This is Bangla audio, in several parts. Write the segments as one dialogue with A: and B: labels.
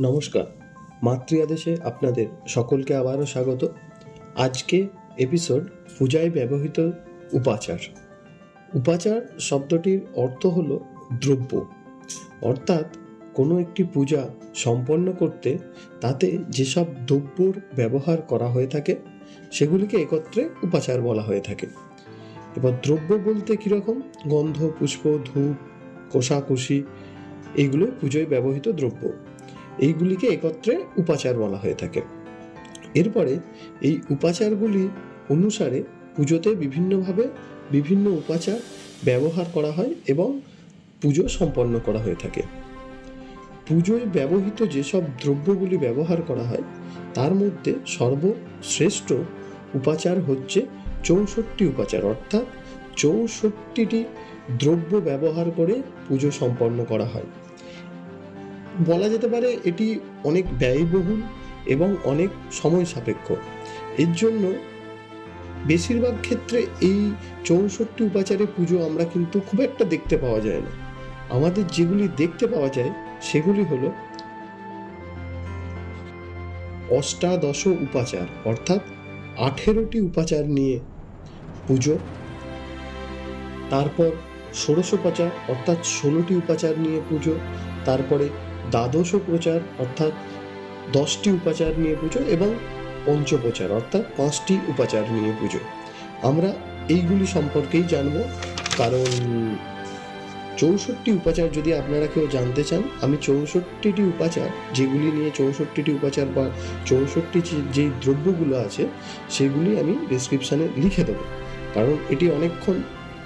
A: নমস্কার। মাতৃ আদেশে আপনাদের সকলকে আবারও স্বাগত। আজকে এপিসোড পূজায় ব্যবহৃত উপাচার। উপাচার শব্দটির অর্থ হল দ্রব্য। অর্থাৎ কোনো একটি পূজা সম্পন্ন করতে তাতে যেসব দ্রব্যর ব্যবহার করা হয়ে থাকে, সেগুলিকে একত্রে উপাচার বলা হয়ে থাকে। এবার দ্রব্য বলতে কীরকম? গন্ধ, পুষ্প, ধূপ, কোষাকুষি এইগুলো পুজোয় ব্যবহৃত দ্রব্য। এইগুলিকে একত্রে উপাচার বলা হয়ে থাকে। এরপরে এই উপাচারগুলি অনুসারে পুজোতে বিভিন্নভাবে বিভিন্ন উপাচার ব্যবহার করা হয় এবং পুজো সম্পন্ন করা হয়ে থাকে। পুজোয় ব্যবহৃত যেসব দ্রব্যগুলি ব্যবহার করা হয়, তার মধ্যে সর্বশ্রেষ্ঠ উপাচার হচ্ছে চৌষট্টি উপাচার, অর্থাৎ চৌষট্টিটি দ্রব্য ব্যবহার করে পুজো সম্পন্ন করা হয়। বলা যেতে পারে এটি অনেক ব্যয়বহুল এবং অনেক সময় সাপেক্ষ। এর জন্য বেশিরভাগ ক্ষেত্রে এই চৌষট্টি উপাচারে পুজো আমরা কিন্তু খুব একটা দেখতে পাওয়া যায় না। আমাদের যেগুলি দেখতে পাওয়া যায় সেগুলি হলো অষ্টাদশ উপাচার, অর্থাৎ আঠেরোটি উপাচার নিয়ে পুজো, তারপর ষোড়শ ষোড়শোপাচার অর্থাৎ ষোলোটি উপাচার নিয়ে পুজো, তারপরে দ্বাদশ প্রচার, অর্থাৎ দশটি উপাচার নিয়ে পুজো এবং পঞ্চপ্রচার, অর্থাৎ পাঁচটি উপাচার নিয়ে পুজো। আমরা এইগুলি সম্পর্কেই জানব। কারণ চৌষট্টি উপাচার যদি আপনারা কেউ জানতে চান, আমি চৌষট্টিটি উপাচার, যেগুলি নিয়ে চৌষট্টিটি উপাচার বা চৌষট্টি যে- দ্রব্যগুলো আছে, সেগুলি আমি ডিসক্রিপশানে লিখে দেবো। কারণ এটি অনেকক্ষণ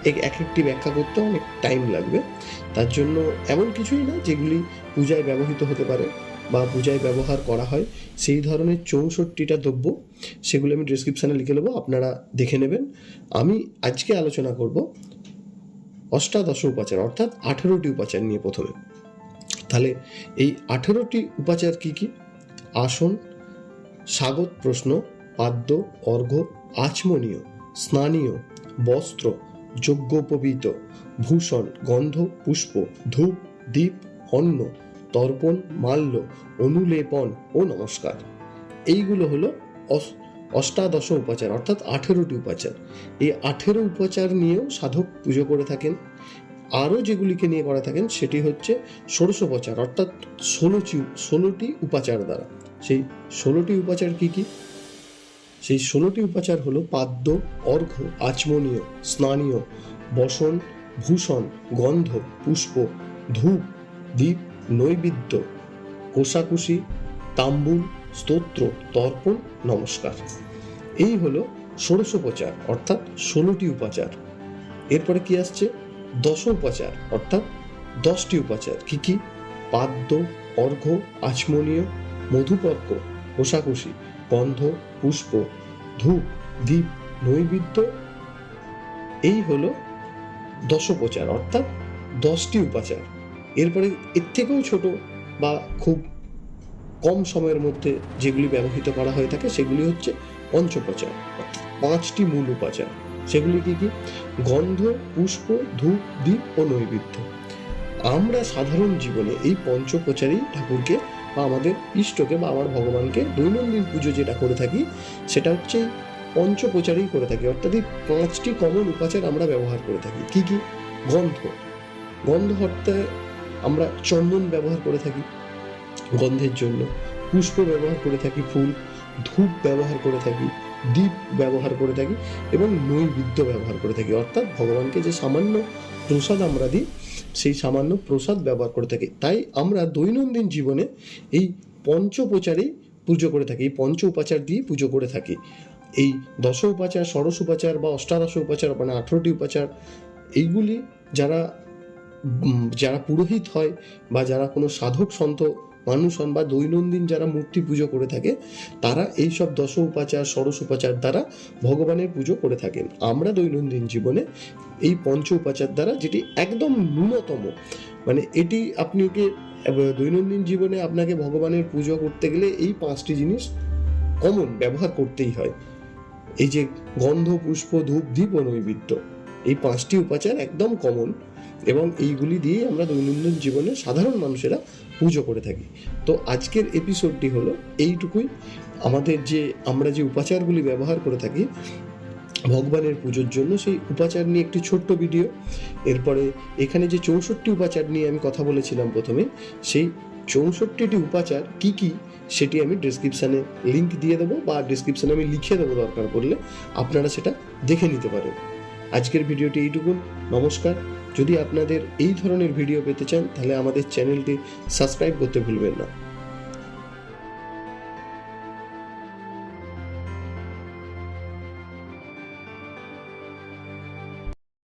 A: এক এক একটি ব্যাখ্যা করতে অনেক টাইম লাগবে। তার জন্য এমন কিছুই না যেগুলি পূজায় ব্যবহৃত হতে পারে বা পূজায় ব্যবহার করা হয়। সেই ধরনের চৌষট্টিটা দ্রব্য সেগুলো আমি ডিসক্রিপশানে লিখে নেব, আপনারা দেখে নেবেন। আমি আজকে আলোচনা করব অষ্টাদশ উপাচার, অর্থাৎ আঠেরোটি উপাচার নিয়ে প্রথমে। তাহলে এই আঠেরোটি উপাচার কি কি? আসন, স্বাগত প্রশ্ন, পাদ্য, অর্ঘ্য, আচমনীয়, স্নানীয়, বস্ত্র যজ্ঞোপবীত ভূষণ, গন্ধ, পুষ্প, ধূপ, দীপ, অন্ন, তর্পণ, মাল্য, অনুলেপন ও নমস্কার। এইগুলো হলো অষ্টাদশ উপাচার, অর্থাৎ আঠেরোটি উপাচার। এই আঠেরো উপাচার নিয়েও সাধক পুজো করে থাকেন। আরও যেগুলিকে নিয়ে করে থাকেন সেটি হচ্ছে ষোড়শোপচার অর্থাৎ ষোলোটি ষোলোটি উপাচার দ্বারা। সেই ষোলোটি উপাচার কি কি? সেই ষোলোটি উপাচার হলো পাদ্য, অর্ঘ্য, আচমনীয়, স্নানীয়, বসন, ভূষণ, গন্ধ, পুষ্প, ধূপ, দীপ, নৈবেদ্য, কোষাকুষি, তাম্বুল, স্তোত্র, তর্পণ, নমস্কার। এই হলো ষোড়শোপচার অর্থাৎ ষোলোটি উপাচার। এরপরে কি আসছে? দশ উপাচার, অর্থাৎ দশটি উপাচার। কি কি? পাদ্য, অর্ঘ্য, আচমনীয়, মধুপর্ক, কোষাকুষি। গন্ধ, পুষ্প, ধূপ, দীপ, নৈবেদ্য। এই হলো দশোপচার, অর্থাৎ দশটি উপাচার। এরপরে এর থেকেও ছোট বা খুব কম সময়ের মধ্যে যেগুলি ব্যবহৃত করা হয়ে থাকে, সেগুলি হচ্ছে পঞ্চপ্রচার অর্থাৎ পাঁচটি মূল উপাচার। সেগুলি কি কি? গন্ধ, পুষ্প, ধূপ, দীপ ও নৈবেদ্য। আমরা সাধারণ জীবনে এই পঞ্চপ্রচারেই ঠাকুরকে বা আমাদের ইষ্টকে বা আমার ভগবানকে দৈনন্দিন পুজো যেটা করে থাকি, সেটা হচ্ছে পঞ্চপ্রচারেই করে থাকি। অর্থাৎ এই পাঁচটি কমন উপাচার আমরা ব্যবহার করে থাকি। কি কি? গন্ধ। গন্ধ অর্থে আমরা চন্দন ব্যবহার করে থাকি গন্ধের জন্য। পুষ্প ব্যবহার করে থাকি ফুল। ধূপ ব্যবহার করে থাকি। দীপ ব্যবহার করে থাকি এবং নৈবেদ্য ব্যবহার করে থাকি। অর্থাৎ ভগবানকে যে সামান্য প্রসাদ আমরা দিই সেই সামান্য প্রসাদ ব্যবহার করে থাকি। তাই আমরা দৈনন্দিন জীবনে এই পঞ্চোপচারেই পুজো করে থাকি, এই পঞ্চ উপাচার দিয়ে পুজো করে থাকি। এই দশ উপাচার, ষোড়শ উপাচার বা অষ্টাদশ উপাচার মানে আঠেরোটি উপাচার, এইগুলি যারা যারা পুরোহিত হয় বা যারা কোনো সাধক সন্ত মানুষ বা দৈনন্দিন যারা মূর্তি পুজো করে থাকে, তারা এই সব দশ উপাচার, ষোড়শ উপাচার দ্বারা ভগবানের পুজো করে থাকেন। আমরা দৈনন্দিন জীবনে এই পঞ্চ উপাচার দ্বারা যেটি একদম ন্যূনতম মানে এটি আপনি ওকে, দৈনন্দিন জীবনে আপনাকে ভগবানের পুজো করতে গেলে এই পাঁচটি জিনিস কমন ব্যবহার করতেই হয়। এই যে গন্ধ, পুষ্প, ধূপ, দীপ ও এই পাঁচটি উপাচার একদম কমন এবং এইগুলি দিয়ে আমরা দৈনন্দিন জীবনে সাধারণ মানুষেরা পুজো করে থাকি। তো আজকের এপিসোডটি হলো এইটুকুই। আমাদের যে, আমরা যে উপাচারগুলি ব্যবহার করে থাকি ভগবানের পুজোর জন্য, সেই উপাচার নিয়ে একটি ছোট্ট ভিডিও এরপরে এখানে যে চৌষট্টি উপাচার নিয়ে আমি কথা বলেছিলাম প্রথমে, সেই চৌষট্টিটি উপাচার কি কি, সেটি আমি ডিসক্রিপশানে লিংক দিয়ে দেবো বা ডিসক্রিপশানে আমি লিখে দেবো দরকার পড়লে, আপনারা সেটা দেখে নিতে পারেন। আজকের ভিডিওটি এইটুকুন। নমস্কার। যদি আপনাদের এই ধরনের ভিডিও পেতে চান তাহলে আমাদের চ্যানেলটি সাবস্ক্রাইব করতে ভুলবেন না।